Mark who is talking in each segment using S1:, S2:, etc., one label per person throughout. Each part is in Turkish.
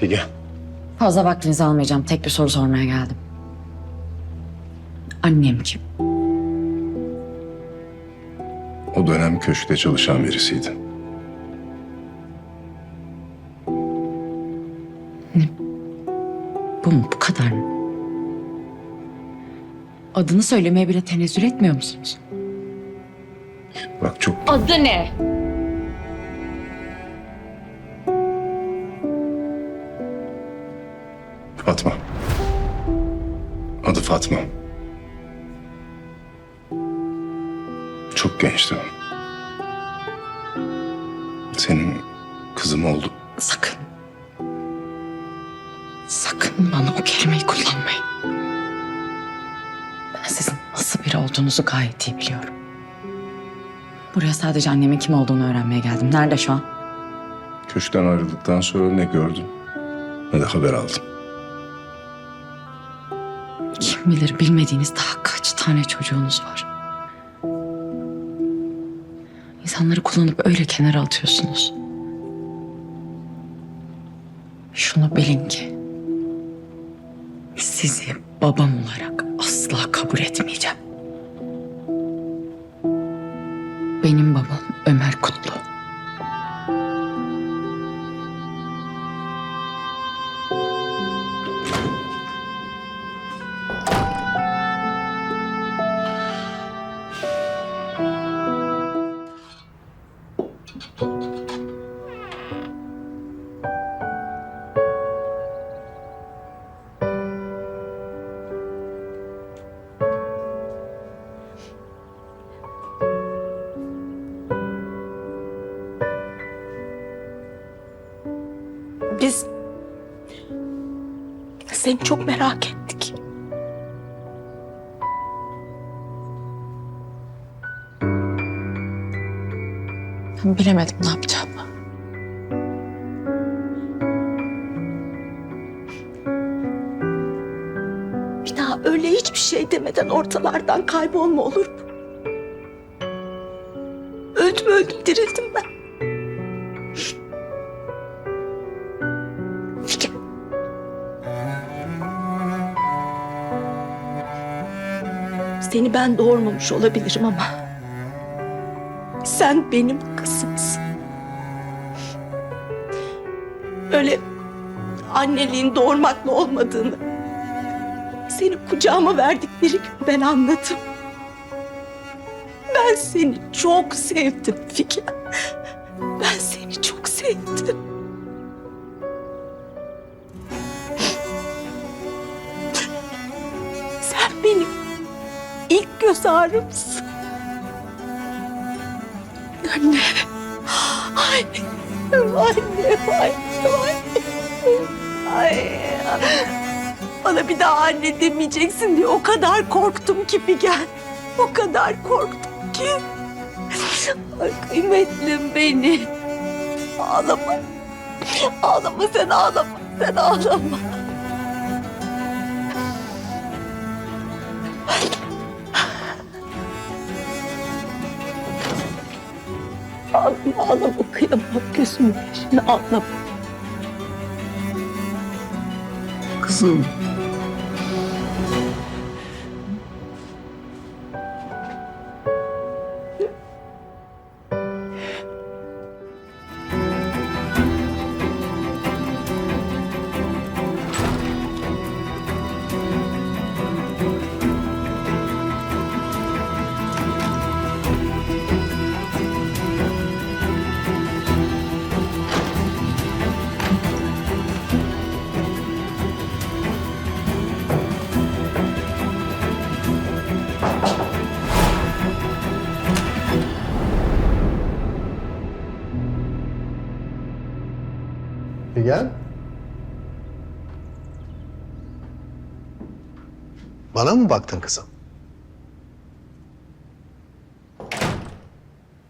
S1: Figen.
S2: Fazla vaktinizi almayacağım. Tek bir soru sormaya geldim. Annem kim?
S1: O dönem köşkte çalışan birisiydi.
S2: Bu mu? Bu kadar mı? Adını söylemeye bile tenezzül etmiyor musunuz?
S1: Bak çok
S2: Adı ne?
S1: Fatma. Adı Fatma. Çok gençti o. Senin kızım oldu.
S2: Sakın. Sakın bana o kelimeyi kullanmayın. Ben sizin nasıl biri olduğunuzu gayet iyi biliyorum. Buraya sadece annemin kim olduğunu öğrenmeye geldim. Nerede şu an?
S1: Köşkten ayrıldıktan sonra ne gördün ne de haber aldım.
S2: Bilir bilmediğiniz daha kaç tane çocuğunuz var. İnsanları kullanıp öyle kenara atıyorsunuz. Şunu bilin ki sizi babam olarak asla kabul etmeyeceğim. Benim babam Ömer Kutlu.
S3: Biz seni çok merak ettik. Bilemedim ne yapacağımı. Bir daha öyle hiçbir şey demeden ortalardan kaybolma olur mu? Öldüm öldüm dirildim ben. Seni ben doğurmamış olabilirim ama sen benim kızımsın. Öyle anneliğin doğurmakla olmadığını seni kucağıma verdikleri gibi ben anladım. Ben seni çok sevdim Fikir. Ben seni çok sevdim. Sen benim göz ağrımsın. Anne. Anne. Anne. Anne. Ay. Bana bir daha anne demeyeceksin diye o kadar korktum ki Figen. O kadar korktum ki. Ay kıymetlim beni. Ağlama. Ağlama sen ağlama. Sen ağlama. Ağlama ağlama kıyamam gözümün yaşını ağlama.
S2: Kızım.
S4: Figen. Bana mı baktın kızım?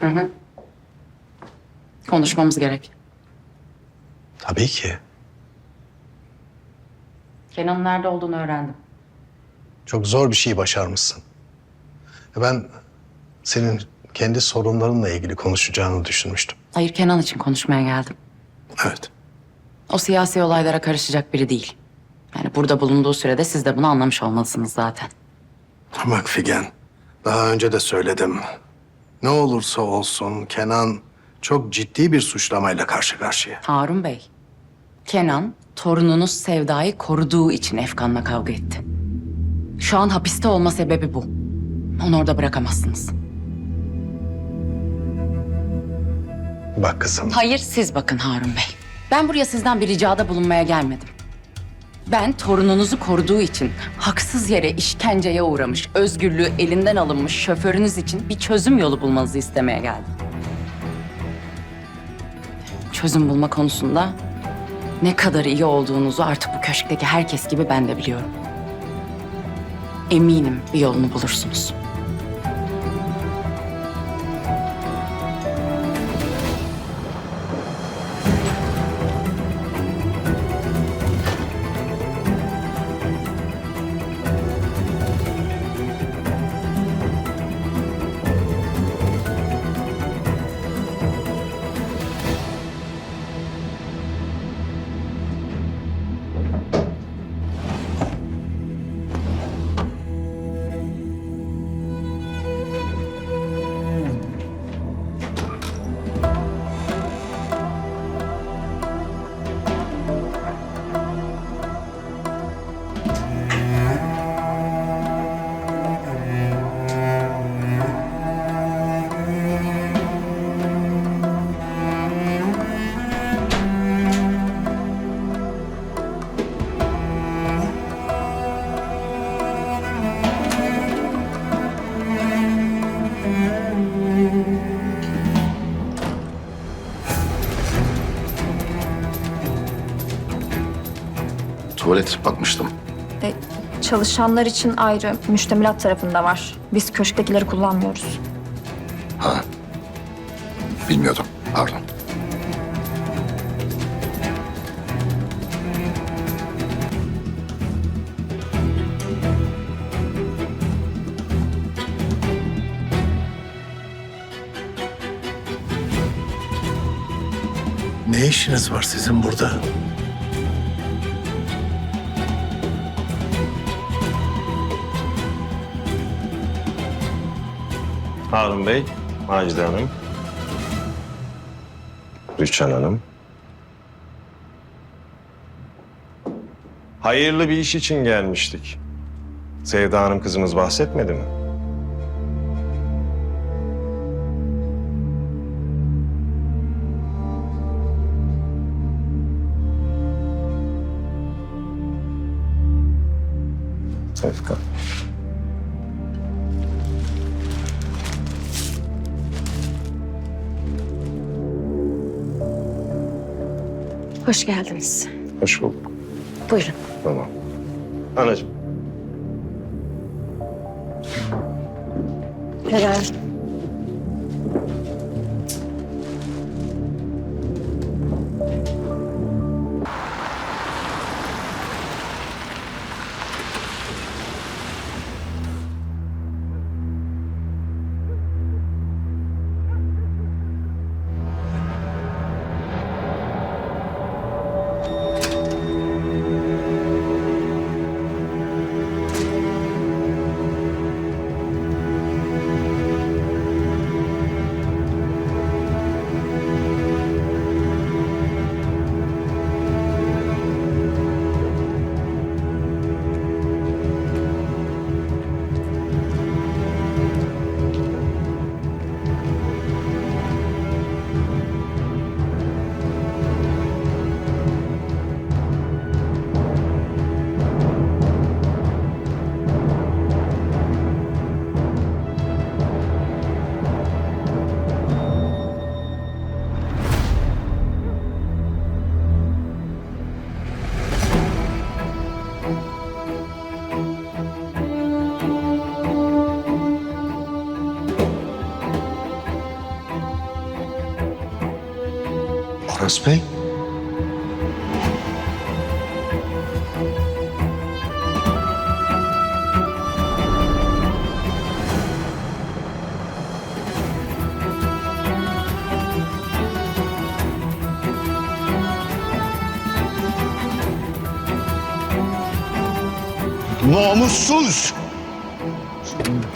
S2: Hı hı. Konuşmamız gerek.
S4: Tabii ki.
S2: Kenan'ın nerede olduğunu öğrendim.
S4: Çok zor bir şey başarmışsın. Ben senin kendi sorunlarınla ilgili konuşacağını düşünmüştüm.
S2: Hayır Kenan için konuşmaya geldim.
S4: Evet.
S2: O siyasi olaylara karışacak biri değil. Yani burada bulunduğu sürede siz de bunu anlamış olmalısınız zaten.
S4: Bak Figen, daha önce de söyledim. Ne olursa olsun Kenan çok ciddi bir suçlamayla karşı karşıya.
S2: Harun Bey, Kenan torununuz Sevda'yı koruduğu için Efkan'la kavga etti. Şu an hapiste olma sebebi bu. Onu orada bırakamazsınız.
S4: Bak kızım.
S2: Hayır siz bakın Harun Bey. Ben buraya sizden bir ricada bulunmaya gelmedim. Ben torununuzu koruduğu için haksız yere işkenceye uğramış, özgürlüğü elinden alınmış şoförünüz için bir çözüm yolu bulmanızı istemeye geldim. Çözüm bulma konusunda ne kadar iyi olduğunuzu artık bu köşkteki herkes gibi ben de biliyorum. Eminim bir yolunu bulursunuz.
S1: Tuvalet bakmıştım.
S5: E, çalışanlar için ayrı, müştemilat tarafında var. Biz köşktekileri kullanmıyoruz.
S1: Ha. Bilmiyordum. Pardon.
S4: Ne işiniz var sizin burada?
S6: Harun Bey, Macide Hanım. Rüçhan Hanım. Hayırlı bir iş için gelmiştik. Sevda Hanım kızımız bahsetmedi mi? Sevda.
S5: Hoş geldiniz.
S6: Hoş bulduk.
S2: Buyurun.
S6: Tamam. Anacığım.
S5: Helal.
S4: Kas Bey?
S7: Namussuz!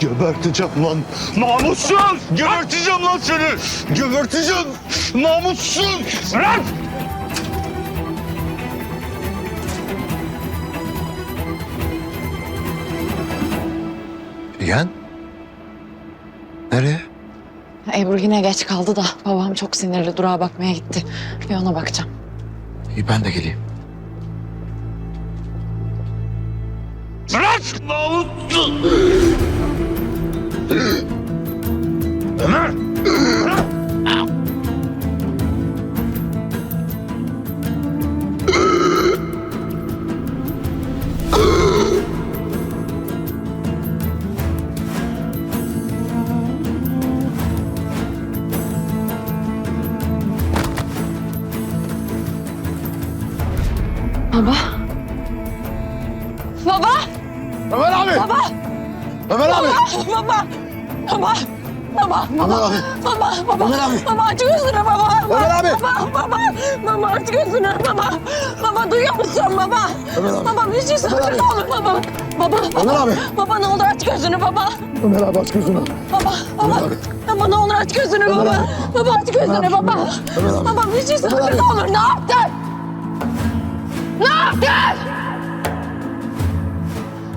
S7: Geberteceğim lan! Namussuz! Geberteceğim lan seni! Geberteceğim! Namussuz! Lan!
S8: Figen? Nereye?
S2: Ebru yine geç kaldı da babam çok sinirli durağa bakmaya gitti. Bir ona bakacağım.
S8: İyi ben de geleyim.
S7: Bırak! Namussuz! Ömer!
S2: Baba. Baba.
S7: Ömer abi!
S2: Baba.
S7: Ömer abi!
S2: Baba. Baba. Baba.
S7: Ömer abi!
S2: Baba. Baba.
S7: Ömer abi!
S2: Baba aç gözünü baba.
S7: Ömer abi!
S2: Baba. Baba. Baba aç gözünü baba. Baba duyuyor musun baba?
S7: Ömer abi!
S2: Baba bir şey söyle
S7: abi!
S2: ne olur baba. Baba.
S7: Ömer abi!
S2: Baba ne olur aç gözünü baba.
S7: Ömer abi aç gözünü.
S2: Baba, baba,
S7: abi.
S2: baba ne olur aç gözünü baba. Baba aç gözünü baba.
S7: Ömer abi.
S2: Baba bir şey söyle
S7: abi.
S2: ne olur ne yaptın? Ne yaptın?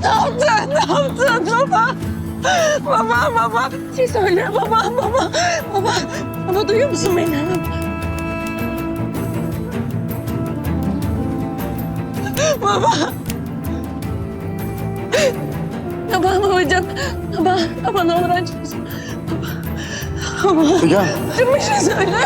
S2: Ne yaptın? Ne yaptın baba? Baba, baba. Bir şey söyle baba, baba. Baba, baba duyuyor musun beni? Baba. Baba, babacığım. Baba, baba ne olur aç. Baba. Baba.
S7: Figen!
S2: Bir şey söyle.